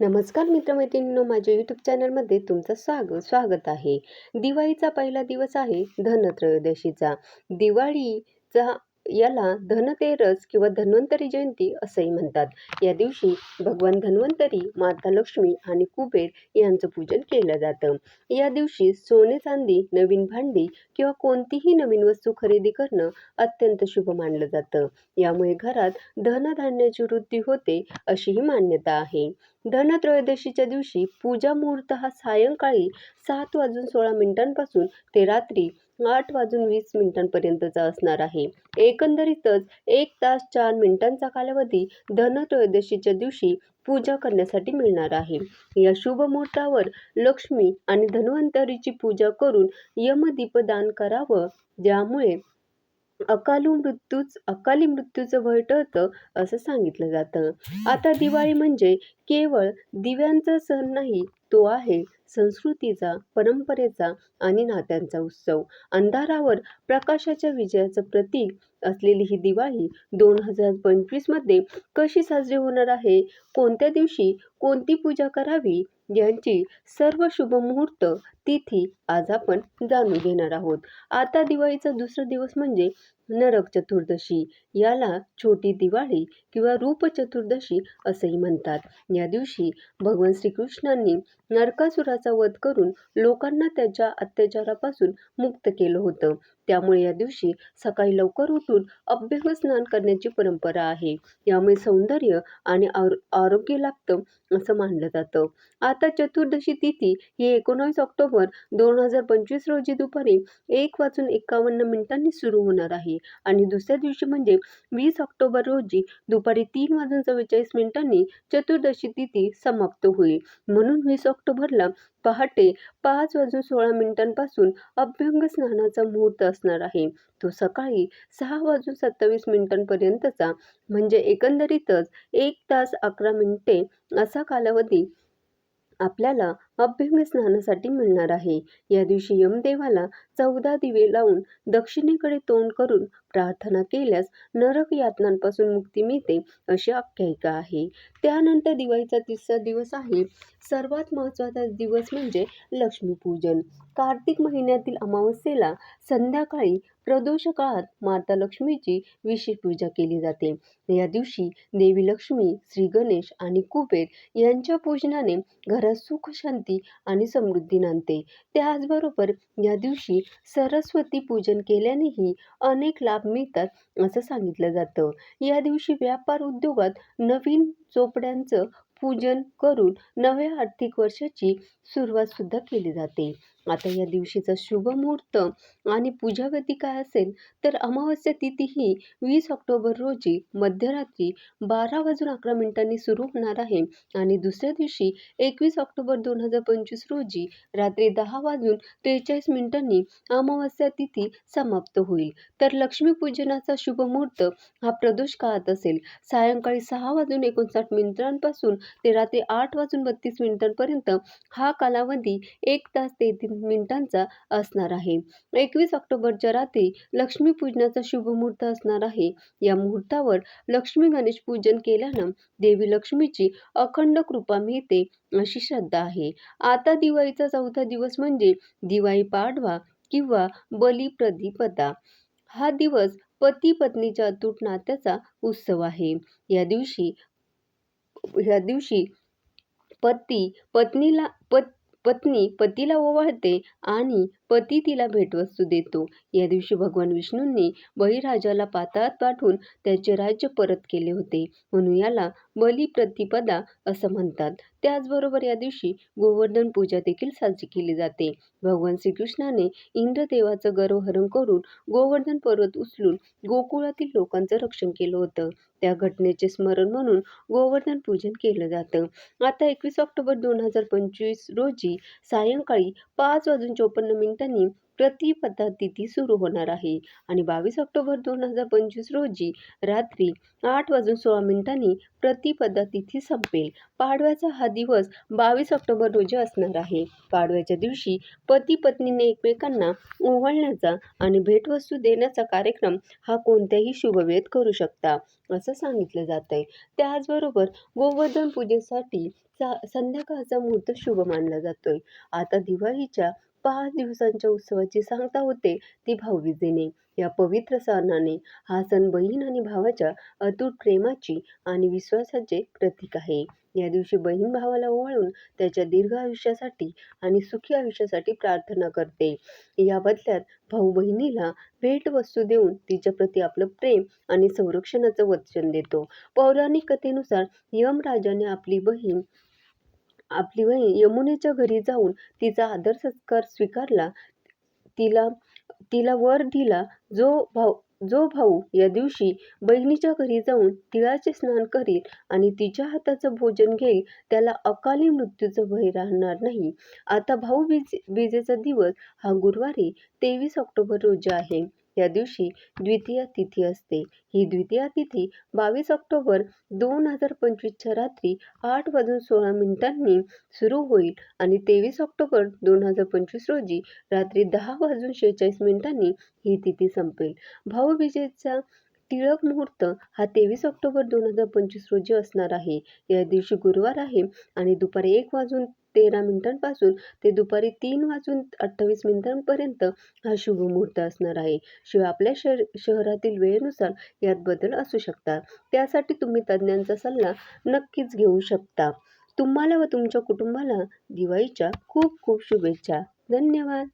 नमस्कार मित्रमैत्रिणींनो माझ्या यूट्यूब चॅनलमध्ये तुमचं स्वागत स्वागत आहे. दिवाळीचा पहिला दिवस आहे धनत्रयोदशीचा. दिवाळीचा याला धनतेरस किंवा धन्वंतरी जयंती असंही म्हणतात. या दिवशी भगवान धन्वंतरी माता लक्ष्मी आणि कुबेर यांचं पूजन केलं जातं. या दिवशी सोने चांदी नवीन भांडी किंवा कोणतीही नवीन वस्तू खरेदी करणं अत्यंत शुभ मानलं जातं. यामुळे घरात धनधान्याची वृद्धी होते अशीही मान्यता आहे. धनत्रयोदशीच्या दिवशी पूजा मुहूर्त हा सायंकाळी सात वाजून सोळा मिनिटांपासून ते रात्री आठ वाजून वीस मिनिटांपर्यंतचा असणार आहे. एकंदरीतच एक तास चार मिनिटांचा कालावधी धनत्रयोदशीच्या दिवशी पूजा करण्यासाठी मिळणार आहे. या शुभ मुहूर्तावर लक्ष्मी आणि धन्वंतरीची पूजा करून यमदीपदान करावं ज्यामुळे अकालू मृत्यूच अकाली मृत्यूचं भय टळतं असं सांगितलं जातं. आता दिवाळी म्हणजे केवळ दिव्यांचा सण नाही तो आहे संस्कृतीचा परंपरेचा आणि नात्यांचा उत्सव. अंधारावर प्रकाशाच्या विजयाचं प्रतीक असलेली ही दिवाळी दोन हजार पंचवीसमध्ये कशी साजरी होणार आहे? कोणत्या दिवशी कोणती पूजा करावी? यांची सर्व शुभ मुहूर्त तिथी आज आपण जाणून घेणार आहोत. आता दिवाळीचा दुसरा दिवस म्हणजे नरक चतुर्दशी याला छोटी दिवाळी किंवा रूप चतुर्दशी असंही म्हणतात. या दिवशी भगवान श्रीकृष्णांनी नरकासुराचा वध करून लोकांना त्याच्या अत्याचारापासून मुक्त केलं होतं. त्यामुळे या दिवशी सकाळी लवकर उठून अभ्यंग स्नान करण्याची परंपरा आहे. यामुळे सौंदर्य आणि आरो आरोग्य लाभतं असं मानलं जातं. आता चतुर्दशी तिथी ही एकोणावीस ऑक्टोबर दोन हजार पंचवीस रोजी दुपारी एक वाजून एकावन्न मिनिटांनी सुरू होणार आहे. आणि दुसऱ्या दिवशी म्हणजे वीस ऑक्टोबर रोजी दुपारी तीन वाजून चव्वेचाळीस मिनिटांनी चतुर्दशी तिथी समाप्त होईल. म्हणून वीस ऑक्टोबरला पहाटे पाच वाजून सोळा मिनिटांपासून अभ्यंग स्नानाचा मुहूर्त असणार आहे. तो सकाळी सहा वाजून सत्तावीस मिनिटांपर्यंतचा म्हणजे एकंदरीतच एक तास अकरा मिनिटे असा कालावधी आपल्याला अभ्यंग स्नानासाठी मिळणार आहे. या दिवशी यमदेवाला चौदा दिवे लावून दक्षिणेकडे तोंड करून प्रार्थना केल्यास नरक यातनांपासून मुक्ती मिळते अशी आख्यायिका आहे. त्यानंतर दिवाळीचा तिसरा दिवस आहे. सर्वात महत्त्वाचा दिवस म्हणजे लक्ष्मीपूजन. कार्तिक महिन्यातील अमावस्येला संध्याकाळी प्रदोष काळात माता लक्ष्मीची विशेष पूजा केली जाते. या दिवशी देवी लक्ष्मी श्री गणेश आणि कुबेर यांच्या पूजनाने घरात सुख शांती आणि समृद्धी नांदते. त्याचबरोबर या दिवशी सरस्वती पूजन केल्यानेही अनेक लाभ मिळतात असं सांगितलं जातं. या दिवशी व्यापार उद्योगात नवीन चोपड्यांचं पूजन करून नव्या आर्थिक वर्षाची सुरुवात सुद्धा केली जाते. आता या दिवशीचा शुभ मुहूर्त आणि पूजाविधी काय असेल तर अमावस्या तिथी ही वीस ऑक्टोबर रोजी मध्यरात्री बारा वाजून अकरा मिनिटांनी सुरू होणार आहे आणि दुसऱ्या दिवशी एकवीस ऑक्टोबर दोन हजार पंचवीस रोजी रात्री दहा वाजून त्रेचाळीस मिनिटांनी अमावस्या तिथी समाप्त होईल. तर लक्ष्मीपूजनाचा शुभ मुहूर्त हा प्रदोष काळात असेल. सायंकाळी सहा वाजून एकोणसाठ मिनिटांपासून ते रात्री आठ वाजून बत्तीस मिनिटांपर्यंत हा कालावधी एक तास तेहतीस मिनिटांचा असणार आहे. एकवीस ऑक्टोबरच्या रात्री लक्ष्मीपूजनाचा शुभ मुहूर्त असणार आहे. या मुहूर्तावर लक्ष्मी गणेश पूजन केल्यानं देवी लक्ष्मीची अखंड कृपा मिळते अशी श्रद्धा आहे. आता दिवाळीचा चौथा दिवस म्हणजे दिवाळी पाडवा किंवा बलिप्रतिपदा हा दिवस पती पत्नीच्या अतूट नात्याचा उत्सव आहे. या दिवशी या दिवशी पती पत्नीला पत पत्नी पतीला ओवाळते आणि पती तिला भेटवस्तू देतो. या दिवशी भगवान विष्णूंनी बळीराजाला पाताळात पाठवून त्याचे राज्य परत केले होते. म्हणून याला बलिप्रतिपदा असं म्हणतात. त्याचबरोबर या दिवशी गोवर्धन पूजा देखील साजरी केली जाते. भगवान श्रीकृष्णाने इंद्रदेवाचं गर्वहरण करून गोवर्धन पर्वत उचलून गोकुळातील लोकांचं रक्षण केलं होतं. त्या घटनेचे स्मरण म्हणून गोवर्धन पूजन केलं जातं. आता एकवीस ऑक्टोबर दोन हजार पंचवीस रोजी सायंकाळी पाच वाजून चोपन्न मिनिट त्यांनी प्रतिपदा तिथी सुरू होणार आहे. आणि बावीस ऑक्टोबर दोन हजार पंचवीस रोजी रात्री आठ वाजून सोळा मिनिटांनी प्रतिपदा तिथी संपेल. पाडव्याचा हा दिवस बावीस ऑक्टोबर रोजी असणार आहे. पाडव्याच्या दिवशी पती पत्नीने एकमेकांना ओवाळण्याचा आणि भेटवस्तू देण्याचा कार्यक्रम हा कोणत्याही शुभवेळेत करू शकता असं सांगितलं जात आहे त्याचबरोबर गोवर्धन पूजेसाठी सा संध्याकाळचा मुहूर्त शुभ मानला जातोय. आता दिवाळीच्या पाच दिवसांच्या उत्सवाची सांगता होते ती भाऊबीजेने. या पवित्र सणाने हा सण बहीण आणि भावाच्या अतूट प्रेमाची आणि विश्वासाचे प्रतीक आहे. या दिवशी बहीण भावाला ओवाळून त्याच्या दीर्घ आयुष्यासाठी आणि सुखी आयुष्यासाठी प्रार्थना करते. या बदल्यात भाऊ बहिणीला भेटवस्तू देऊन तिच्याप्रती आपलं प्रेम आणि संरक्षणाचं वचन देतो. पौराणिक कथेनुसार यमराजाने आपली बहीण आपली बहीण यमुनेच्या घरी जाऊन तिचा आदर सत्कार स्वीकारला. तिला तिला वर दिला. जो भाऊ जो भाऊ या दिवशी बहिणीच्या घरी जाऊन तिळाचे स्नान करील आणि तिच्या हाताचं भोजन घेईल त्याला अकाली मृत्यूचं भय राहणार नाही. आता भाऊ बीज बीजेचा दिवस हा गुरुवारी तेवीस ऑक्टोबर रोजी आहे. या दिवशी द्वितीय तिथी असते. ही द्वितीय तिथी बावीस ऑक्टोबर दोन हजार पंचवीसच्या रात्री आठ वाजून सोळा मिनिटांनी सुरू होईल आणि तेवीस ऑक्टोबर दोन हजार पंचवीस रोजी रात्री दहा वाजून शेहेचाळीस मिनिटांनी ही तिथी संपेल. भाऊबीजेचा टिळक मुहूर्त हा तेवीस ऑक्टोबर दोन हजार पंचवीस रोजी असणार आहे. या दिवशी गुरुवार आहे आणि दुपारी एक वाजून तेरा मिनिटांपासून ते दुपारी तीन वाजून अठ्ठावीस मिनिटांपर्यंत हा शुभ मुहूर्त असणार आहे. शिवाय आपल्या शहर शहरातील वेळेनुसार यात बदल असू शकतात. त्यासाठी तुम्ही तज्ज्ञांचा सल्ला नक्कीच घेऊ शकता. तुम्हाला व तुमच्या कुटुंबाला दिवाळीच्या खूप खूप शुभेच्छा. धन्यवाद!